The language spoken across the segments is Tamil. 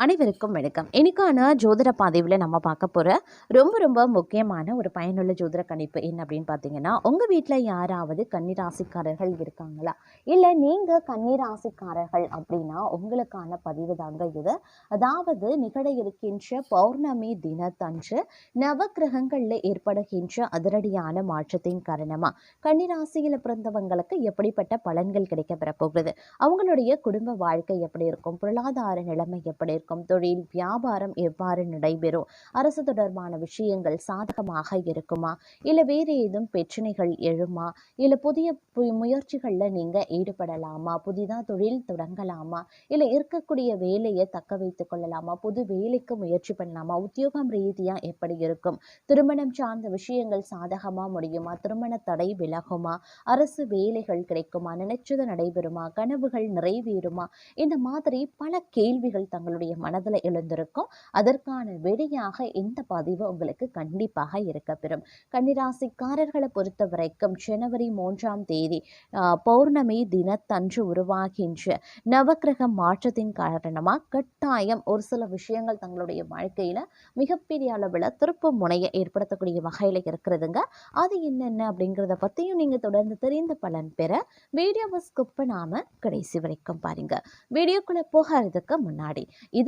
அனைவருக்கும் வணக்கம். இன்னைக்கான ஜோதிட பாதைவில் நம்ம பார்க்க போகிற ரொம்ப ரொம்ப முக்கியமான ஒரு பயனுள்ள ஜோதிட கணிப்பு என்ன அப்படின்னு பார்த்தீங்கன்னா உங்கள் வீட்டில் யாராவது கன்னிராசிக்காரர்கள் இருக்காங்களா? இல்லை நீங்கள் கன்னிராசிக்காரர்கள் அப்படின்னா உங்களுக்கான பதிவு தாங்க இது. அதாவது நிகழ இருக்கின்ற பௌர்ணமி தினத்தன்று நவக்கிரகங்களில் ஏற்படுகின்ற அதிரடியான மாற்றத்தின் காரணமாக கன்னிராசியில் பிறந்தவங்களுக்கு எப்படிப்பட்ட பலன்கள் கிடைக்கப்பெற போகிறது அவங்களுடைய குடும்ப வாழ்க்கை எப்படி இருக்கும்? பொருளாதார நிலைமை எப்படி இருக்கும்? தொழில் வியாபாரம் எவ்வாறு நடைபெறும்? அரசு தொடர்பான விஷயங்கள் சாதகமாக இருக்குமா? இல்லை வேறு ஏதும் பிரச்சனைகள் எழுமா? இல்லை புதிய முயற்சிகளில் நீங்கள் ஈடுபடலாமா? புதிதாக தொழில் தொடங்கலாமா? இல்லை இருக்கக்கூடிய வேலையை தக்க வைத்து கொள்ளலாமா? புது வேலைக்கு முயற்சி பண்ணலாமா? உத்தியோகம் ரீதியாக எப்படி இருக்கும்? திருமணம் சார்ந்த விஷயங்கள் சாதகமாக முடியுமா? திருமண தடை விலகுமா? அரசு வேலைகள் கிடைக்குமா? நினைச்சது நடைபெறுமா? கனவுகள் நிறைவேறுமா? இந்த மாதிரி பல கேள்விகள் தங்களுடைய மனதில் எழுந்திருக்கும். அதற்கான வெளியாக இந்த பதிவு உங்களுக்கு கண்டிப்பாக இருக்கப்பெறும் கன்னிராசிக்காரர்களை பொறுத்த வரைக்கும் ஜனவரி மூன்றாம் தேதி பௌர்ணமி தினத்தன்று உருவாகின்ற நவக்கிரக மாற்றத்தின் காரணமாக கட்டாயம் ஒரு சில விஷயங்கள் தங்களுடைய வாழ்க்கையில் மிகப்பெரிய அளவில் திருப்பு முனையை ஏற்படுத்தக்கூடிய வகையில் இருக்கிறதுங்க. அது என்னென்ன அப்படிங்கிறத பற்றியும் நீங்கள் தொடர்ந்து தெரிந்த பலன் பெற வீடியோவை ஸ்கிப் பண்ணாமல் கடைசி வரைக்கும் பாருங்க. வீடியோக்குள்ளே போகிறதுக்கு முன்னாடி இது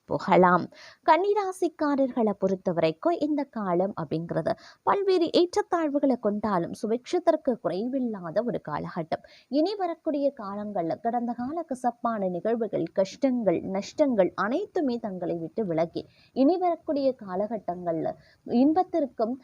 போகலாம் கன்னிராசிக்காரர்களை பொறுத்த வரைக்கும் இந்த காலம் அப்படிங்கிறது பல்வேறு ஏற்றத்தாழ்வுகளை கொண்டாலும் சுபிக்ஷத்திற்கு குறைவில்லாத ஒரு காலகட்டம். இனி வரக்கூடிய காலங்களில் கடந்த கால கசப்பான நிகழ்வுகள் கஷ்டங்கள் நஷ்டங்கள் அனைத்துமே தங்களை விட்டு விலகி இனி வரக்கூடிய காலகட்டங்களில் இன்பத்திற்கும்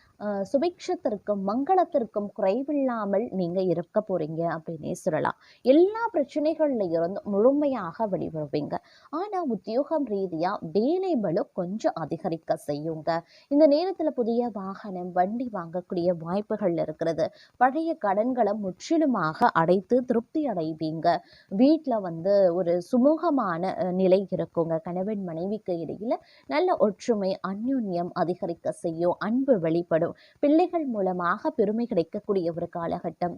சுபிக்ஷத்திற்கும் மங்களத்திற்கும் குறைவில்லாமல் நீங்கள் இருக்க போறீங்க அப்படின்னே சொல்லலாம். எல்லா பிரச்சனைகள்ல இருந்து முழுமையாக வெளிவருவீங்க. ஆனால் உத்தியோகம் ரீதியாக வேலை பலு கொஞ்சம் அதிகரிக்க செய்யுங்க. இந்த நேரத்தில் புதிய வாகனம் வண்டி வாங்கக்கூடிய வாய்ப்புகள் இருக்கிறது. பழைய கடன்களை முற்றிலுமாக அடைத்து திருப்தி அடைவீங்க. வீட்டில் வந்து ஒரு சுமூகமான நிலை இருக்குங்க. கணவன் மனைவிக்கு இடையில் நல்ல ஒற்றுமை அந்யோன்யம் அதிகரிக்க செய்யும் அன்பு வெளிப்படும். பிள்ளைகள் மூலமாக பெருமை கிடைக்கக்கூடிய ஒரு காலகட்டம்.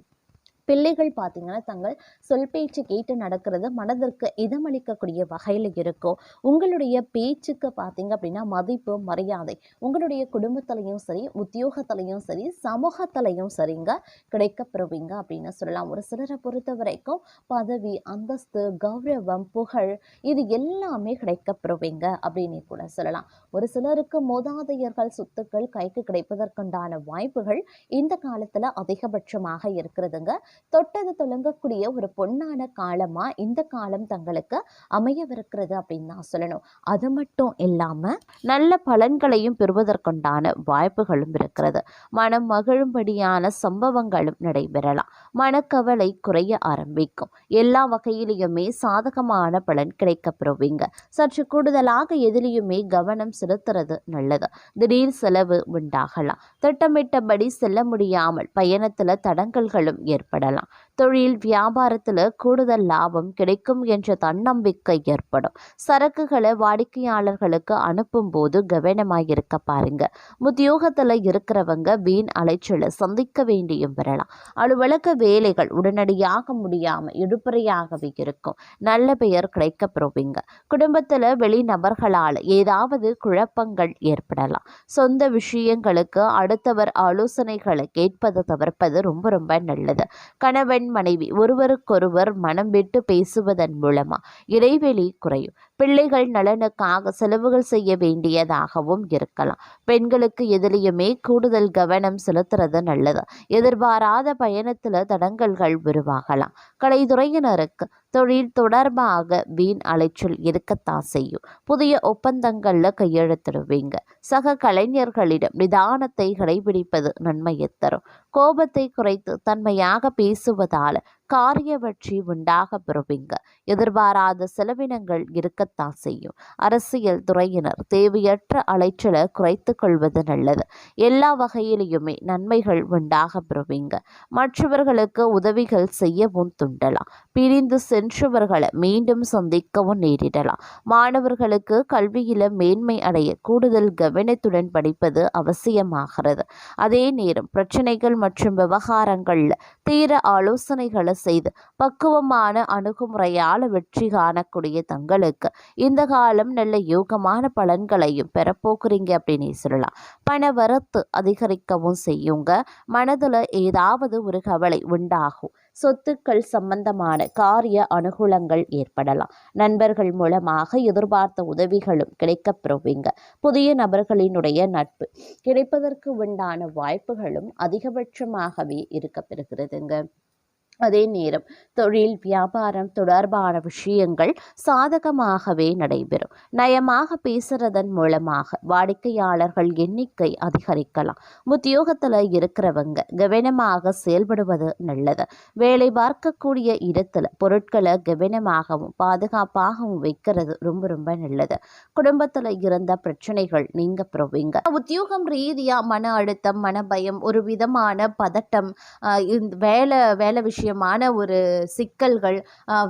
பிள்ளைகள் பார்த்தீங்கன்னா தங்கள் சொல் பேச்சு கேட்டு நடக்கிறது மனதிற்கு இதமளிக்கக்கூடிய வகையில் இருக்கும். உங்களுடைய பேச்சுக்கு பார்த்தீங்க அப்படின்னா மதிப்பு மரியாதை உங்களுடைய குடும்பத்திலையும் சரி உத்தியோகத்திலையும் சரி சமூகத்திலையும் சரிங்க கிடைக்கப்பெறுவீங்க அப்படின்னு சொல்லலாம். ஒரு சிலரை பொறுத்த வரைக்கும் பதவி அந்தஸ்து கௌரவம் புகழ் இது எல்லாமே கிடைக்கப்பெறுவீங்க அப்படின்னு கூட சொல்லலாம். ஒரு சிலருக்கு மோதாதையர்கள் சொத்துக்கள் கைக்கு கிடைப்பதற்குண்டான வாய்ப்புகள் இந்த காலத்தில் அதிகபட்சமாக இருக்கிறதுங்க. தொட்டது தொடங்கக்கூடிய ஒரு பொன்னான காலமா இந்த காலம் தங்களுக்கு அமையவிருக்கிறது அப்படின்னு தான் சொல்லணும். அது மட்டும் இல்லாம நல்ல பலன்களையும் பெறுவதற்குண்டான வாய்ப்புகளும் இருக்கிறது. மனம் மகிழும்படியான சம்பவங்களும் நடைபெறலாம். மனக்கவலை குறைய ஆரம்பிக்கும். எல்லா வகையிலையுமே சாதகமான பலன் கிடைக்கப்பெறுவீங்க. சற்று கூடுதலாக எதிலையுமே கவனம் செலுத்துறது நல்லது. திடீர் செலவு உண்டாகலாம். திட்டமிட்டபடி செல்ல முடியாமல் பயணத்துல தடங்கல்களும் ஏற்படலாம் 了。தொழில் வியாபாரத்தில் கூடுதல் லாபம் கிடைக்கும் என்ற தன்னம்பிக்கை ஏற்படும். சரக்குகளை வாடிக்கையாளர்களுக்கு அனுப்பும் போது கவனமாக இருக்க பாருங்க. உத்தியோகத்தில் இருக்கிறவங்க வீண் அலைச்சலை சந்திக்க வேண்டியும் வரலாம் அலுவலக வேலைகள் உடனடியாக முடியாமல் இழுபறையாகவே இருக்கும். நல்ல பெயர் கிடைக்க பெறுவீங்க குடும்பத்தில் வெளிநபர்களால் ஏதாவது குழப்பங்கள் ஏற்படலாம். சொந்த விஷயங்களுக்கு அடுத்தவர் ஆலோசனைகளை கேட்பதை தவிர்ப்பது ரொம்ப ரொம்ப நல்லது. கணவன் மனைவி ஒருவருக்கொருவர் மனம் விட்டு பேசுவதன் மூலமா இடைவெளி குறையும். பிள்ளைகள் நலனுக்காக செலவுகள் செய்ய வேண்டியதாகவும் இருக்கலாம். பெண்களுக்கு எதிலையுமே கூடுதல் கவனம் செலுத்துறது நல்லது. எதிர்பாராத பயணத்துல தடங்கல்கள் உருவாகலாம். கலைத்துறையினருக்கு தொழில் தொடர்பாக வீண் அலைச்சல் இருக்கத்தான் செய்யும். புதிய ஒப்பந்தங்கள்ல கையெழுத்திடுவீங்க. சக கலைஞர்களிடம் நிதானத்தை கடைபிடிப்பது நன்மையை தரும். கோபத்தை குறைத்து தன்மையாக பேசுவதால காரிய வெற்றி உண்டாக பெறுவீங்க எதிர்பாராத செலவினங்கள் இருக்கத்தான் செய்யும். அரசியல் துறையினர் தேவையற்ற அலைச்சலை குறைத்து கொள்வது நல்லது. எல்லா வகையிலையுமே நன்மைகள் உண்டாக பெறுவீங்க மற்றவர்களுக்கு உதவிகள் செய்யவும் துண்டலாம். பிரிந்து சென்றவர்களை மீண்டும் சந்திக்கவும் நேரிடலாம். மாணவர்களுக்கு கல்வியில மேன்மை அடைய கூடுதல் கவனத்துடன் படிப்பது அவசியமாகிறது. அதே நேரம் பிரச்சனைகள் மற்றும் விவகாரங்கள்ல தீர ஆலோசனைகளை செய்து பக்குவமான அணுகுமுறையால் வெற்றி காணக்கூடிய தங்களுக்கு இந்த காலம் நல்ல யோகமான பலன்களையும் பெறப்போக்குறீங்க அப்படின்னு சொல்லலாம். பண வரத்து அதிகரிக்கவும் செய்யுங்க. மனதில் ஏதாவது ஒரு கவலை உண்டாகும். சொத்துக்கள் சம்பந்தமான காரிய அனுகூலங்கள் ஏற்படலாம். நண்பர்கள் மூலமாக எதிர்பார்த்த உதவிகளும் கிடைக்கப் பெறுவீங்க. புதிய நபர்களினுடைய நட்பு கிடைப்பதற்கு உண்டான வாய்ப்புகளும் அதிகபட்சமாகவே இருக்கப்பெறுகிறதுங்க அதே நேரம் தொழில் வியாபாரம் தொடர்பான விஷயங்கள் சாதகமாகவே நடைபெறும். நயமாக பேசுறதன் மூலமாக வாடிக்கையாளர்கள் எண்ணிக்கை அதிகரிக்கலாம். உத்தியோகத்தில் இருக்கிறவங்க கவனமாக செயல்படுவது நல்லது. வேலை பார்க்கக்கூடிய இடத்துல பொருட்களை கவனமாகவும் பாதுகாப்பாகவும் வைக்கிறது ரொம்ப ரொம்ப நல்லது. குடும்பத்தில் இருந்த பிரச்சனைகள் நீங்க பெறுவீங்க. உத்தியோகம் ரீதியாக மன அழுத்தம் மன பயம் ஒரு விதமான பதட்டம் ஆஹ் வேலை வேலை விஷயமான ஒரு சிக்கல்கள்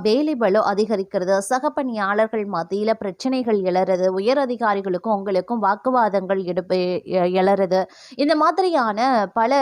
வேலை பலம் அதிகரிக்கிறது. சக பணியாளர்கள் மத்தியில் பிரச்சனைகள் எழறது உயர் அதிகாரிகளுக்கும் உங்களுக்கும் வாக்குவாதங்கள் எடுப்பு எழறது இந்த மாதிரியான பல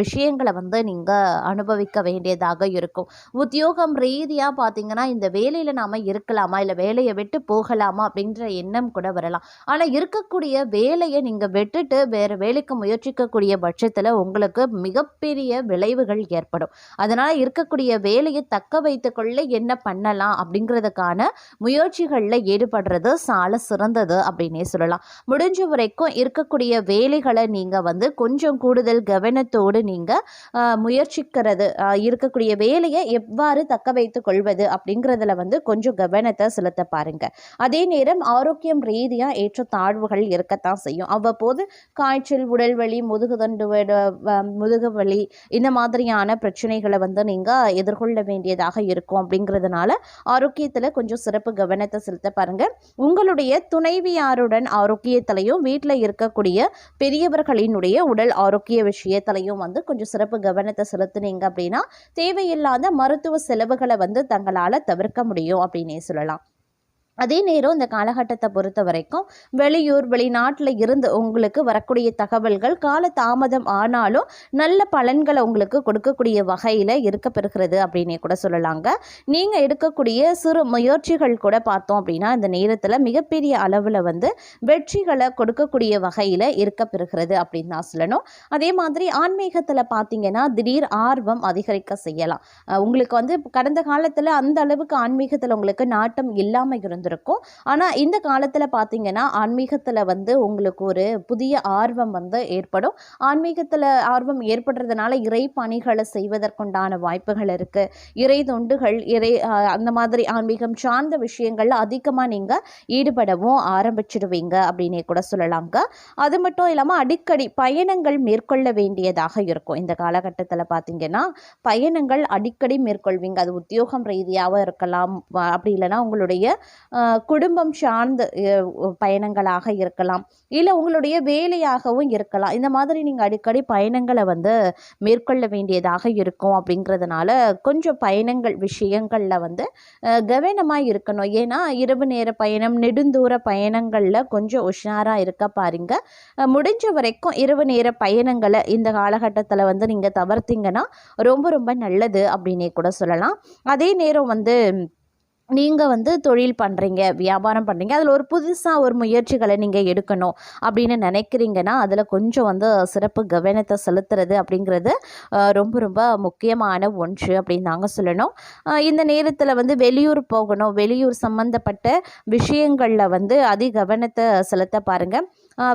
விஷயங்களை வந்து நீங்கள் அனுபவிக்க வேண்டியதாக இருக்கும். உத்தியோகம் ரீதியாக பார்த்தீங்கன்னா இந்த வேலையில் நாம் இருக்கலாமா? இல்லை வேலையை விட்டு போகலாமா? அப்படின்ற எண்ணம் கூட வரலாம். ஆனால் இருக்கக்கூடிய வேலையை நீங்கள் விட்டுட்டு வேறு வேலைக்கு முயற்சிக்கக்கூடிய பட்சத்தில் உங்களுக்கு மிகப்பெரிய விளைவுகள் ஏற்படும். அதனால் இருக்கக்கூடிய வேலையை தக்க வைத்துக்கொள்ள என்ன பண்ணலாம் அப்படிங்கிறதுக்கான முயற்சிகளில் ஈடுபடுறது சால சிறந்தது அப்படின்னே சொல்லலாம். முடிஞ்ச வரைக்கும் இருக்கக்கூடிய வேலைகளை நீங்கள் வந்து கொஞ்சம் கூடுதல் கவனத்தோடு நீங்கள் முயற்சிக்கிறது. இருக்கக்கூடிய வேலையை எவ்வாறு தக்க வைத்து கொள்வது அப்படிங்கிறதுல வந்து கொஞ்சம் கவனத்தை செலுத்த பாருங்க. அதே நேரம் ஆரோக்கியம் ரீதியாக ஏற்ற தாழ்வுகள் இருக்கத்தான் செய்யும். அவ்வப்போது காய்ச்சல் உடல் வலி முதுகுதண்டு முதுகு வலி இந்த மாதிரியான பிரச்சனைகளை வந்து நீங்கள் எதிர்கொள்ள வேண்டியதாக இருக்கும் அப்படிங்கிறதுனால ஆரோக்கியத்தில் கொஞ்சம் சிறப்பு கவனத்தை செலுத்த பாருங்கள் உங்களுடைய துணைவியாருடன் ஆரோக்கியத்திலையும் வீட்டில் இருக்கக்கூடிய பெரியவர்களினுடைய உடல் ஆரோக்கிய விஷயத்திலையும் வந்து கொஞ்சம் சிறப்பு கவனத்தை செலுத்துனீங்க அப்படின்னா தேவையில்லாத மருத்துவ செலவுகளை வந்து தங்களால் தவிர்க்க முடியும் அப்படின்னே சொல்லலாம். அதே நேரம் இந்த காலகட்டத்தை பொறுத்த வரைக்கும் வெளியூர் வெளிநாட்டில் இருந்து உங்களுக்கு வரக்கூடிய தகவல்கள் கால தாமதம் ஆனாலும் நல்ல பலன்களை உங்களுக்கு கொடுக்கக்கூடிய வகையில் இருக்க பெறுகிறது அப்படின்னே கூட சொல்லலாங்க. நீங்கள் எடுக்கக்கூடிய சிறு முயற்சிகள் கூட பார்த்தோம் அப்படின்னா இந்த நேரத்தில் மிகப்பெரிய அளவில் வந்து வெற்றிகளை கொடுக்கக்கூடிய வகையில் இருக்க பெறுகிறது அப்படின்னு தான் சொல்லணும். அதே மாதிரி ஆன்மீகத்தில் பார்த்தீங்கன்னா திடீர் ஆர்வம் அதிகரிக்க செய்யலாம். உங்களுக்கு வந்து கடந்த காலத்தில் அந்த அளவுக்கு ஆன்மீகத்தில் உங்களுக்கு நாட்டம் இல்லாமல் இருந்திருக்கும். ஆனால் இந்த காலத்தில் பார்த்தீங்கன்னா ஆன்மீகத்தில் வந்து உங்களுக்கு ஒரு புதிய ஆர்வம் வந்து ஏற்படும். ஆன்மீகத்தில் ஆர்வம் ஏற்படுறதுனால இறை பணிகளை செய்வதற்குண்டான வாய்ப்புகள் இருக்குது இறை தொண்டுகள் இறை அந்த மாதிரி ஆன்மீகம் சார்ந்த விஷயங்கள்ல அதிகமாக நீங்கள் ஈடுபடவும் ஆரம்பிச்சிடுவீங்க அப்படின்னே கூட சொல்லலாங்க. அது மட்டும் இல்லாமல் அடிக்கடி பயணங்கள் மேற்கொள்ள வேண்டியதாக இருக்கும். இந்த காலகட்டத்தில் பார்த்தீங்கன்னா பயணங்கள் அடிக்கடி மேற்கொள்வீங்க. அது உத்தியோகம் ரீதியாகவும் இருக்கலாம். அப்படி இல்லைன்னா உங்களுடைய குடும்பம் சார்ந்த பயணங்களாக இருக்கலாம். இல்லை உங்களுடைய வேலையாகவும் இருக்கலாம். இந்த மாதிரி நீங்கள் அடிக்கடி பயணங்களை வந்து மேற்கொள்ள வேண்டியதாக இருக்கும் அப்படிங்கிறதுனால கொஞ்சம் பயணங்கள் விஷயங்களில் வந்து கவனமாக இருக்கணும். ஏன்னா இரவு நேர பயணம் நெடுந்தூர பயணங்களில் கொஞ்சம் உஷாராக இருக்க பாருங்க. முடிஞ்ச வரைக்கும் இரவு நேர பயணங்களை இந்த காலகட்டத்தில் வந்து நீங்கள் தவிர்த்தீங்கன்னா ரொம்ப ரொம்ப நல்லது அப்படின்னே கூட சொல்லலாம். அதே நேரம் வந்து நீங்கள் வந்து தொழில் பண்ணுறீங்க வியாபாரம் பண்ணுறீங்க அதில் ஒரு புதுசாக ஒரு முயற்சிகளை நீங்கள் எடுக்கணும் அப்படின்னு நினைக்கிறீங்கன்னா அதில் கொஞ்சம் வந்து சிறப்பு கவனத்தை செலுத்துறது அப்படிங்கிறது ரொம்ப ரொம்ப முக்கியமான ஒன்று அப்படின்னு நாங்கள் சொல்லணும். இந்த நேரத்தில் வந்து வெளியூர் போகணும் வெளியூர் சம்மந்தப்பட்ட விஷயங்களில் வந்து அதிக கவனத்தை செலுத்த பாருங்கள்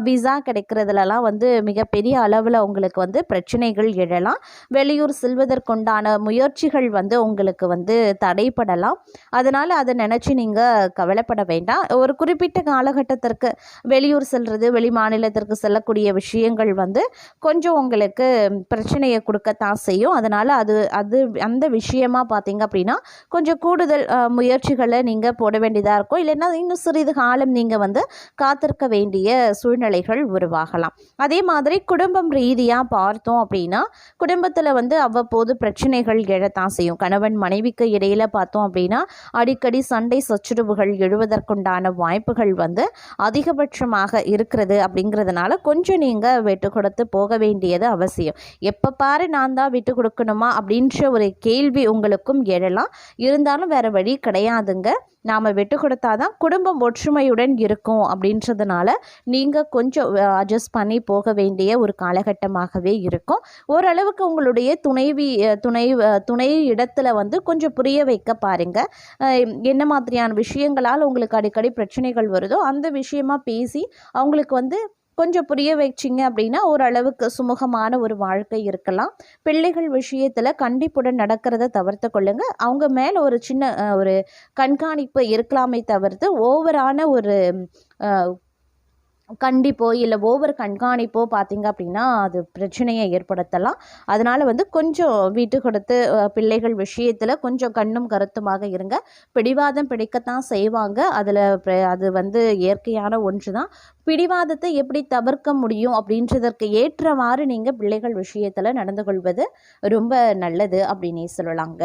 விசா கிடைக்கிறதுலலாம் வந்து மிகப்பெரிய அளவில் உங்களுக்கு வந்து பிரச்சனைகள் எழலாம். வெளியூர் செல்வதற்குண்டான முயற்சிகள் வந்து உங்களுக்கு வந்து தடைப்படலாம் அதனால் அதை நினச்சி நீங்கள் கவலைப்பட வேண்டாம். ஒரு குறிப்பிட்ட காலகட்டத்திற்கு வெளியூர் செல்வது வெளி மாநிலத்திற்கு செல்லக்கூடிய விஷயங்கள் வந்து கொஞ்சம் உங்களுக்கு பிரச்சனையை கொடுக்கத்தான் செய்யும். அதனால் அது அது அந்த விஷயமா பார்த்தீங்க அப்படின்னா கொஞ்சம் கூடுதல் முயற்சிகளை நீங்கள் போட வேண்டியதாக இருக்கும். இல்லைன்னா இன்னும் சிறிது காலம் நீங்கள் வந்து காத்திருக்க வேண்டிய சூழ்நிலைகள் உருவாகலாம். அதே மாதிரி குடும்பம் ரீதியாக பார்த்தோம் அப்படின்னா குடும்பத்தில் வந்து அவ்வப்போது பிரச்சனைகள் எழத்தான் செய்யும். கணவன் மனைவிக்கு இடையில் பார்த்தோம் அப்படின்னா அடிக்கடி சண்டை சச்சுரவுகள் எழுவதற்குண்டான வாய்ப்புகள் வந்து அதிகபட்சமாக இருக்கிறது அப்படிங்கிறதுனால கொஞ்சம் நீங்கள் விட்டு கொடுத்து போக வேண்டியது அவசியம். எப்போ பாரு நான் தான் விட்டு கொடுக்கணுமா அப்படின்ற ஒரு கேள்வி உங்களுக்கும் எழலாம். இருந்தாலும் வேறு வழி கிடையாதுங்க. நாம் விட்டு கொடுத்தாதான் குடும்பம் ஒற்றுமையுடன் இருக்கும் அப்படின்றதுனால நீங்கள் கொஞ்சம் அட்ஜஸ்ட் பண்ணி போக வேண்டிய ஒரு காலகட்டமாகவே இருக்கும். ஓரளவுக்கு உங்களுடைய துணைவி துணை துணை இடத்துல வந்து கொஞ்சம் புரிய வைக்க பாருங்கள் என்ன மாதிரியான விஷயங்களால் உங்களுக்கு அடிக்கடி பிரச்சனைகள் வருதோ அந்த விஷயமா பேசி அவங்களுக்கு வந்து கொஞ்சம் புரிய வச்சிங்க அப்படின்னா ஓரளவுக்கு சுமூகமான ஒரு வாழ்க்கை இருக்கலாம். பிள்ளைகள் விஷயத்தில் கண்டிப்புடன் நடக்கிறத தவிர்த்து கொள்ளுங்கள் அவங்க மேலே ஒரு சின்ன ஒரு கண்காணிப்பு இருக்கலாமே தவிர்த்து ஓவரான ஒரு கண்டிப்போ இல்லை ஓவர் கண்காணிப்போ பார்த்தீங்க அப்படின்னா அது பிரச்சனையை ஏற்படுத்தலாம். அதனால் வந்து கொஞ்சம் வீட்டு கொடுத்து பிள்ளைகள் விஷயத்தில் கொஞ்சம் கண்ணும் கருத்துமாக இருங்க. பிடிவாதம் பிடிக்கத்தான் செய்வாங்க. அதில் அது வந்து இயற்கையான ஒன்று தான் பிடிவாதத்தை எப்படி தவிர்க்க முடியும் அப்படின்றதற்கு ஏற்றவாறு நீங்கள் பிள்ளைகள் விஷயத்தில் நடந்து கொள்வது ரொம்ப நல்லது அப்படின்னே சொல்லலாங்க.